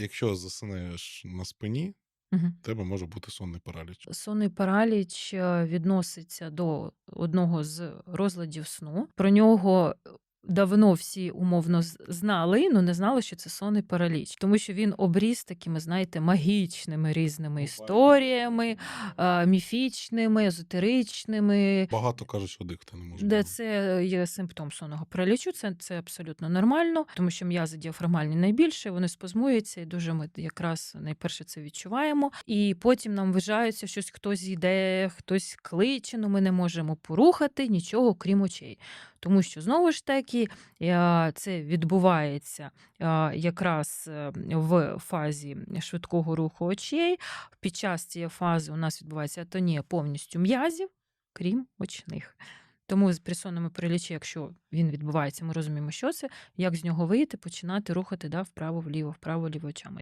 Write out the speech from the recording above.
якщо засинаєш на спині, угу. тебе може бути сонний параліч. Сонний параліч е, відноситься до одного з розладів сну. Про нього давно всі умовно знали, але не знали, що це сонний параліч, тому що він обріз такими, знаєте, магічними різними історіями, е, міфічними, езотеричними. Багато кажуть, що дихати не може. Де це є симптом сонного паралічу, це, це абсолютно нормально, тому що м'язи діафрагмальні найбільше, вони спазмуються, і дуже ми якраз найперше це відчуваємо. І потім нам вважається, що хтось йде, хтось кличе, ну ми не можемо порухати нічого, крім очей. Тому що знову ж таки е, це відбувається е, якраз е, в фазі швидкого руху очей. Під час цієї фази у нас відбувається атонія повністю м'язів, крім очних. Тому з при перелічі, якщо він відбувається, ми розуміємо, що це, як з нього вийти, починати рухати да, вправо-вліво, вправо-ліво очами.